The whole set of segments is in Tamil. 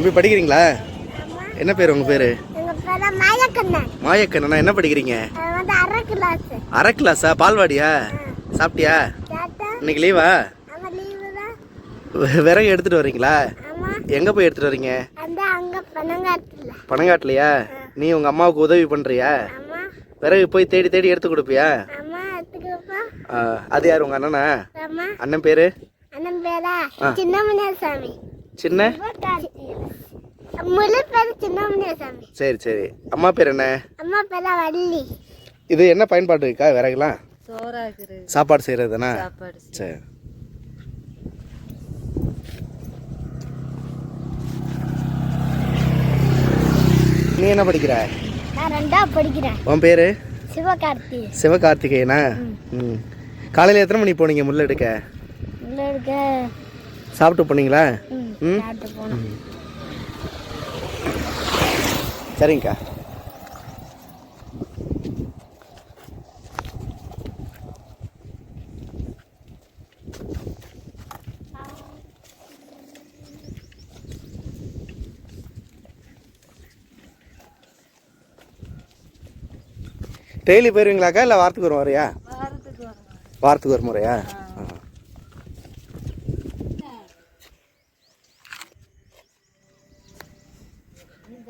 தம்பி படிக்கிறீங்களா? என்ன பேர் உங்கள் பேர்? மாயக்கண்ணா என்ன படிக்கிறீங்க? அரை கிளாஸ் பால்வாடியா? சாப்பிட்டியா? இன்னைக்கு லீவா விறகு எடுத்துகிட்டு வர்றீங்களா? ஆமா. எங்கே போய் எடுத்துகிட்டு வர்றீங்க? அந்த அங்க பணங்காட்டுல பணங்காட்டிலையா நீ உங்கள் அம்மாவுக்கு உதவி பண்ணுறியா ஆமா. விறகு போய் தேடி தேடி எடுத்து கொடுப்பியா? அது யார் உங்கள் அண்ணனா? அண்ணன் பேர்? சின்ன சரி சரி. அம்மா பேர் என்ன? அம்மா பேரா வள்ளி. இது என்ன பயன்பாடு இருக்கா? விறகுலாம் சாப்பாடு செய்கிறதுனா சாப்பாடு செய்- சரி. நீ என்ன படிக்கிற? நான் ரெண்டா படிக்கிறேன். உன் பேர்? சிவகார்த்தி. சிவகார்த்திகேயனா? ம். காலையில் எத்தனை மணிக்கு போனீங்க முள்ள எடுக்க உள்ள இருக்க சாப்பிட்டு போனீங்களா? ம் ம்? சாப்பிட்டு போனோம். சரிங்கக்கா டெய்லி போயிருவீங்களாக்கா இல்லை வாரத்துக்கு ஒரு முறையா? வாரத்துக்கு ஒரு முறையா?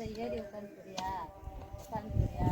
ஆ. இந்த ஏரி உட்காந்துக்கிறியா உட்காந்துக்கிறியா